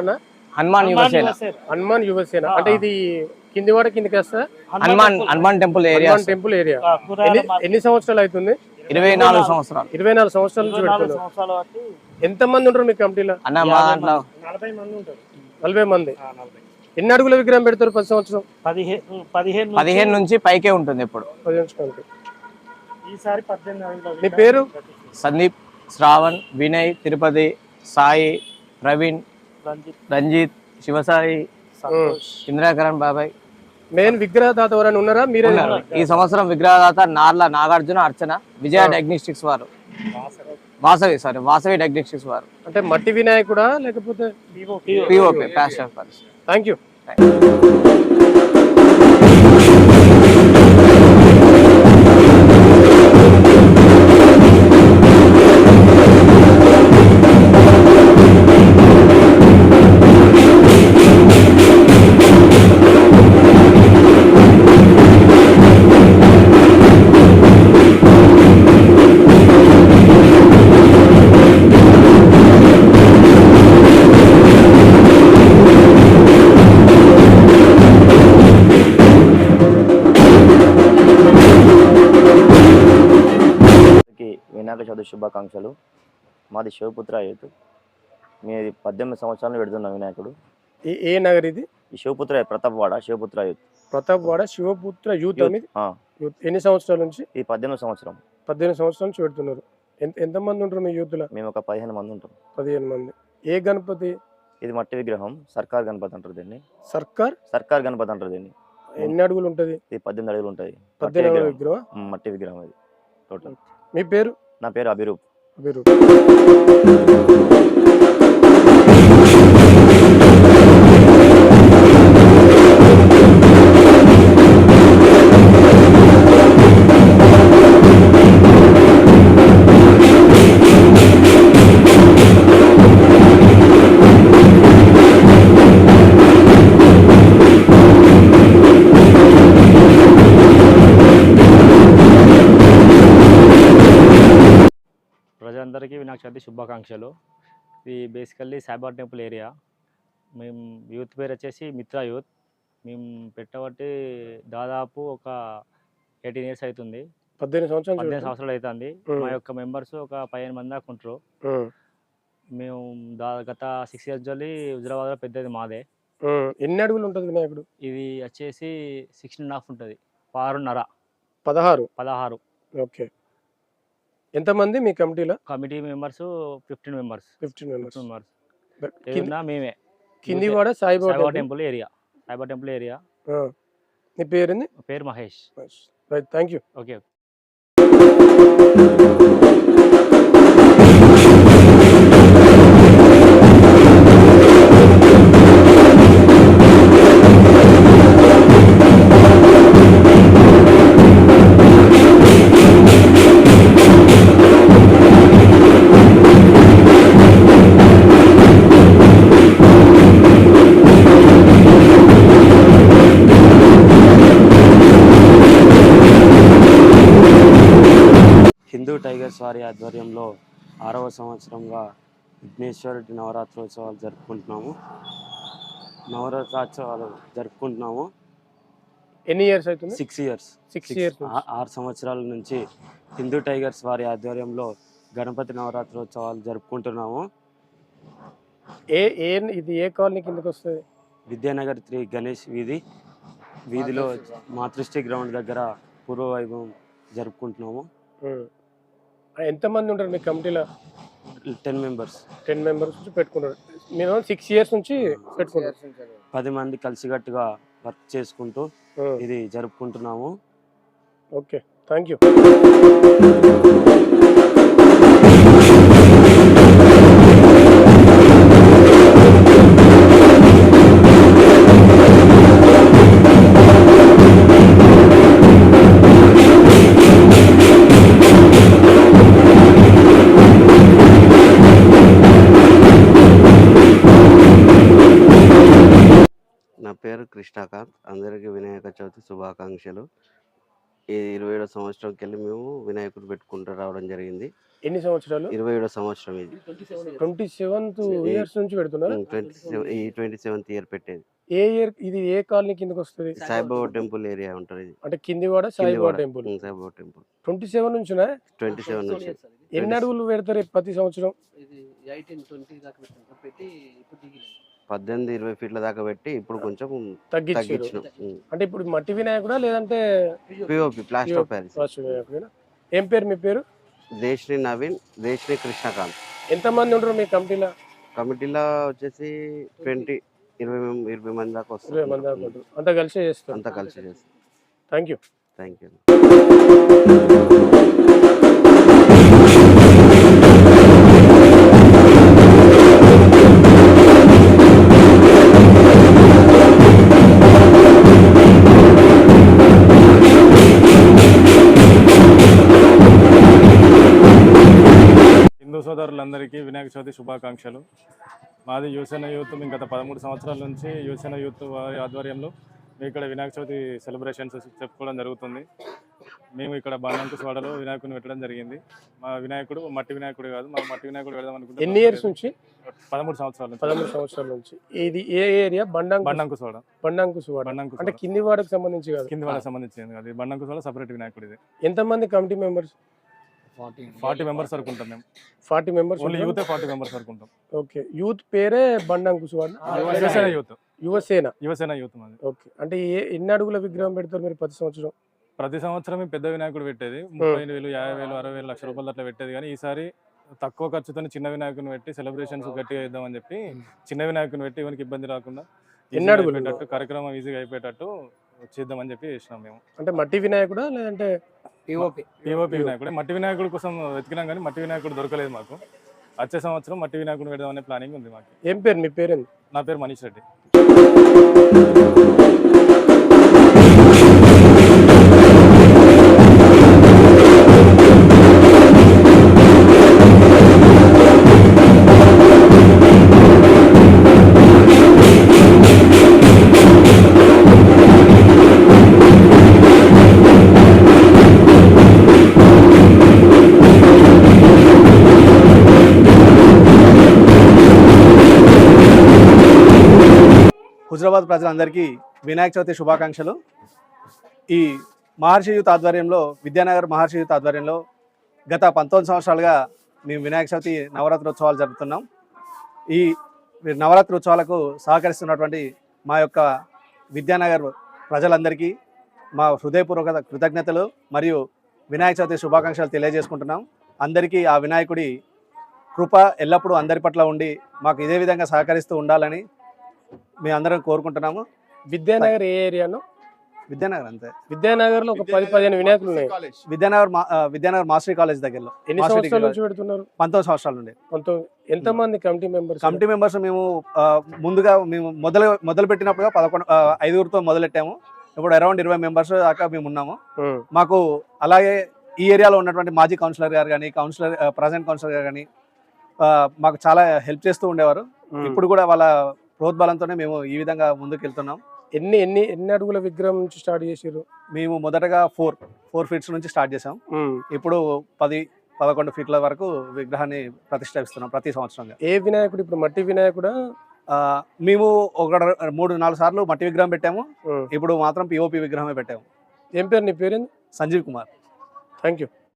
చెబుతానా హనుమాన్ యువసేన. హనుమాన్ యువసేన. అంటే ఇది కిందివాడ కిందికి వస్తా Hanuman Hanuman temple. Area Hanuman temple area. ఎన్ని సంవత్సరాలు అవుతుంది? ఇరవై నాలుగు సంవత్సరాలు. ఇరవై నాలుగు సంవత్సరాల నుంచి పెడుతున్నారు. ఎంత మంది ఉంటారు మీ కమిటీలో? అన్న నలభై మంది ఉంటారు. నలభై మంది. ఆ, నలభై. ఎన్ని అడుగుల విగ్రహం పెడతారు ప్రతి సంవత్సరం? పదిహేను పదిహేను నుంచి పైకే ఉంటుంది ఇప్పుడు. ఈసారి మీ పేరు? సందీప్ శ్రావణ్ వినయ్ తిరుపతి సాయి ప్రవీణ్ రంజిత్. రంజిత్ శివసాయి సంతోష్. ఇంద్రాకరణ్ బాబాయ్. మెయిన్ విగ్రహదాత ఎవరైనా ఉన్నారా? మీరే ఉన్నారు. ఈ సంవత్సరం విగ్రహదాత నార్ల నాగార్జున అర్చన విజయ డయాగ్నోస్టిక్స్ వారు. వాసవి. వాసవి సారీ వాసవి డయాగ్నోస్టిక్స్ వారు. అంటే మట్టి వినాయకుడా లేకపోతే థ్యాంక్ యూ చవితి శుభాకాంక్షలు. మాది శివపుత్ర యూత్. మీది పద్దెనిమిది సంవత్సరాలు పెడుతున్నాం వినాయకుడు. ఏ నగర్ ఇది? శివపుత్ర ప్రతాప్ వాడ శివపుత్ర యూత్. ప్రతాప్ వాడ శివపుత్ర యూత్ యూత్. యూత్. ఎన్ని సంవత్సరాల నుంచి? ఈ పద్దెనిమిది సంవత్సరం. పద్దెనిమిది సంవత్సరాల నుంచి పెడుతున్నారు. ఎంత ఎంతమంది ఉంటారు మీ యూత్లో? మేము ఒక పదిహేను మంది ఉంటాం. పదిహేను మంది. ఏ గణపతి? ఇది మట్టి విగ్రహం. సర్కార్ గణపతి అంటారు దీన్ని. సర్కార్? సర్కార్ గణపతి అంటారు దీన్ని. ఎన్ని అడుగులు ఉంటుంది? ఇది పద్దెనిమిది అడుగులు ఉంటుంది పద్దెనిమిది విగ్రహం. మట్టి విగ్రహం ఇది టోటల్ మీ పేరు? నా పేరు అభిరూప్. అభిరూప్. ప్రజలందరికీ వినాయక చవితి శుభాకాంక్షలు. ఇది బేసికల్లీ సాయిబాబా టెంపుల్ ఏరియా మేము యూత్ పేరు వచ్చేసి మిత్ర యూత్ మేము పెట్టబట్టి దాదాపు ఒక ఎయిటీన్ ఇయర్స్ అవుతుంది పద్దెనిమిది సంవత్సరాల పద్దెనిమిది సంవత్సరాలు అవుతుంది. మా. యొక్క మెంబర్స్ ఒక పదిహేను మంది దాకా ఉంటారు. మేము దా గత సిక్స్ ఇయర్స్ జల్లి హుజరాబాద్లో పెద్దది మాదే. ఎన్ని అడుగులు ఉంటుంది వినాయకుడు? ఇది వచ్చేసి సిక్స్టీన్ అండ్ హాఫ్ ఉంటుంది. ఆరున్నర. పదహారు. పదహారు. ఓకే. ఎంతమంది మీ కమిటీలో? Committee members fifteen members. Fifteen members. Members. కింది మేమే. కిందివాడ Saibaba Saibaba temple? Area. Saibaba temple area. నీ పేరుంది? పేరు Mahesh. Right thank you okay. Hindu tigers వారి ఆధ్వర్యంలో ఆరవ సంవత్సరంగా విఘ్నేశ్వరుడి నవరాత్రోత్సవాలు జరుపుకుంటున్నాము. నవరాత్రోత్సవాలు జరుపుకుంటున్నాము. ఎన్ని ఇయర్స్ అవుతుంది? సిక్స్ ఇయర్స్ సిక్స్ ఇయర్స్ ఆరు సంవత్సరాల నుంచి హిందూ టైగర్స్ వారి ఆధ్వర్యంలో గణపతి నవరాత్రోత్సవాలు జరుపుకుంటున్నాము. ఏ ఏ ఇది ఏ కాలనీ కిందకి వస్తుంది? విద్యానగర్ త్రీ గణేష్ వీధి. వీధిలో మాతృశ్రీ గ్రౌండ్. దగ్గర పూర్వ వైభవం జరుపుకుంటున్నాము. ఎంతమంది ఉంటారు మీ కమిటీలో? Ten members. టెన్ మెంబర్స్ నుంచి పెట్టుకున్నారు మీరు సిక్స్ ఇయర్స్ నుంచి పెట్టుకున్నారు పది మంది కలిసికట్టుగా వర్క్ చేసుకుంటూ ఉమ్. ఇది జరుపుకుంటున్నాము. ఓకే. థ్యాంక్ యూ పేరు కృష్ణాకాంత్. అందరికీ వినాయక చవితి శుభాకాంక్షలు. ఈ ఇరవై ఏడో సంవత్సరంకి వెళ్ళి మేము వినాయకుడు పెట్టుకుంటూ రావడం జరిగింది. ఎన్ని సంవత్సరాలు? ఇరవై ఏడో సంవత్సరం ఇది. ట్వంటీ సెవెంత్ ఇయర్స్ నుంచి పెడుతున్నారు? ట్వంటీ సెవెన్ ఈ ట్వంటీ సెవెంత్ ఇయర్ పెట్టేది. ఏ ఇయర్ ఇది ఏ కాలనీ కిందకి వస్తుంది? సాయిబాబా టెంపుల్ ఏరియా ఉంటుంది ఇది. అంటే కిందివాడ Saibaba. Temple. Saibaba temple. Twenty seven నుంచినా? Twenty seven నుంచి. ఎన్ని అడుగులు పెడతారు ప్రతి సంవత్సరం? ఇది ఎయిటీన్ ట్వంటీ దాకా పెట్టాం ఇప్పుడు పద్దెనిమిది ఇరవై ఫీట్ల దాకా పెట్టి ఇప్పుడు కొంచెం తగ్గించినాం. అంటే ఇప్పుడు మట్టి వినాయకుడా లేదంటే పిఓపి ప్లాస్టర్ ఆఫ్ ప్యారిస్ ఏం పేరు మీ పేరు? దేశ్ని నవీన్ దేశ్ని కృష్ణకాంత్. ఎంతమంది ఉంటారు మీ కంపెనీలో కమిటీలో వచ్చేసి ట్వంటీ ఇరవై ఇరవై మంది దాకా ఇరవై మంది దాకా వస్తారు అంతా కలిసే చేస్తారు. అంతా కలిసి చేస్తాం థ్యాంక్ యూ థ్యాంక్ యూ సోదరులందరికీ వినాయక చవితి శుభాకాంక్షలు. మాది యువసేన యూత్ మేము గత పదమూడు సంవత్సరాల నుంచి యువసేన యూత్ వారి ఆధ్వర్యంలో మేము ఇక్కడ వినాయక చవితి సెలబ్రేషన్స్ చెప్పుకోవడం జరుగుతుంది. మేము ఇక్కడ బాణంకుశవాడలో వినాయకుడిని పెట్టడం జరిగింది. మా వినాయకుడు మట్టి వినాయకుడు కాదు మా మట్టి వినాయకుడు పెడదాం అనుకుంటే ఎన్ని ఇయర్స్ నుంచి? పదమూడు సంవత్సరాల నుంచి. పదమూడు సంవత్సరాల నుంచి. ఇది ఏ ఏరియా బండంకు బండంకుశవాడ బండంకు సువాడ అంటే కింది వాడకు సంబంధించి కాదు. కింది వాళ్ళకి సంబంధించింది అది బండంకుశవాడ సపరేట్ వినాయకుడు ఇది ఎంతమంది కమిటీ మెంబర్స్ ఫార్టీ మెంబర్స్ వరకు ఉంటాం మేము. ఫార్టీ మెంబర్స్ ఓన్లీ యూతే ఫార్టీ మెంబర్స్ వరకు ఉంటాం. ఓకే. యూత్ పేరే బండంకు సువాడ యువసేన యూత్. యువసేన. యువసేన యూత్ మాది. ఓకే. అంటే ఏ ఎన్ని అడుగుల విగ్రహం పెడతారు మీరు ప్రతి సంవత్సరం? ప్రతి సంవత్సరం మేము పెద్ద వినాయకుడు పెట్టేది. ముప్పై ఐదు వేలు యాభై వేలు అరవై వేలు లక్ష రూపాయలు అట్లా పెట్టేది. కానీ ఈసారి తక్కువ ఖర్చుతో చిన్న వినాయకుని పెట్టి సెలబ్రేషన్స్ గట్టిగా ఇద్దామని చెప్పి చిన్న వినాయకుని పెట్టి ఇవన్నీ ఇబ్బంది రాకుండా కార్యక్రమం ఈజీగా అయిపోయేటట్టు చేద్దామని చెప్పి చేసినాం మేము. అంటే మట్టి వినాయకుడా లేదంటే పిఓపి పిఓపి వినాయకుడు. మట్టి వినాయకుడు కోసం వెతికినాం కానీ మట్టి వినాయకుడు దొరకలేదు మాకు. వచ్చే సంవత్సరం మట్టి వినాయకుడు పెడదామనే ప్లానింగ్ ఉంది మాకు. ఏం పేరు మీ పేరేంది? నా పేరు మనీష్ రెడ్డి. హుజరాబాద్ ప్రజలందరికీ వినాయక చవితి శుభాకాంక్షలు. ఈ మహర్షి యూత్ ఆధ్వర్యంలో విద్యానగర్ మహర్షి యూత్ ఆధ్వర్యంలో గత పంతొమ్మిది సంవత్సరాలుగా మేము వినాయక చవితి నవరాత్రి ఉత్సవాలు జరుపుతున్నాం. ఈ నవరాత్రి ఉత్సవాలకు సహకరిస్తున్నటువంటి మా యొక్క విద్యానగర్ ప్రజలందరికీ మా హృదయపూర్వక కృతజ్ఞతలు మరియు వినాయక చవితి శుభాకాంక్షలు తెలియజేసుకుంటున్నాం. అందరికీ ఆ వినాయకుడి కృప ఎల్లప్పుడూ అందరి పట్ల ఉండి మాకు ఇదే విధంగా సహకరిస్తూ ఉండాలని మేము అందరం కోరుకుంటున్నాము. విద్యానగర్ ఏ ఏరియాను విద్యానగర్ అంతే. విద్యానగర్లో ఒక పది పదిహేను వినాయకులు ఉన్నాయి. విద్యానగర్ మా- ఆ, విద్యానగర్ మాస్టరీ కాలేజ్ దగ్గరలో. ఎన్ని మాస్టర్ సంవత్సరాల నుంచి పెడుతున్నారు? పంతొమ్మిది సంవత్సరాల నుండి. పంతొమ్మిది ఎంతమంది కమిటీ మెంబర్స్? కమిటీ మెంబర్స్ మేము ఆ, ముందుగా మేము మొదలు మొదలు పెట్టినప్పుడు పదకొండు ఆ, ఐదుగురితో మొదలెట్టాము. ఇప్పుడు అరౌండ్ ఇరవై మెంబర్స్ దాకా మేము ఉన్నాము. మాకు అలాగే ఈ ఏరియాలో ఉన్నటువంటి మాజీ కౌన్సిలర్ గారు కానీ కౌన్సిలర్ ప్రజెంట్ కౌన్సిలర్ గారు కానీ మాకు చాలా హెల్ప్ చేస్తూ ఉండేవారు. ఇప్పుడు కూడా వాళ్ళ ప్రోద్బలంతోనే మేము ఈ విధంగా ముందుకు వెళ్తున్నాం ఎన్ని ఎన్ని ఎన్ని అడుగుల విగ్రహం నుంచి స్టార్ట్ చేసారు మేము మొదటగా ఫోర్ ఫోర్ ఫీట్స్ నుంచి స్టార్ట్ చేసాం ఇప్పుడు పది పదకొండు ఫీట్ల వరకు విగ్రహాన్ని ప్రతిష్ఠిస్తున్నాం ప్రతి సంవత్సరంగా. ఏ వినాయకుడు ఇప్పుడు మట్టి వినాయకుడా? మేము ఒక మూడు నాలుగు సార్లు మట్టి విగ్రహం పెట్టాము. ఇప్పుడు మాత్రం పిఓపి విగ్రహమే పెట్టాము. ఏం పేరు నీ పేరేంది? సంజీవ్ కుమార్. Thank you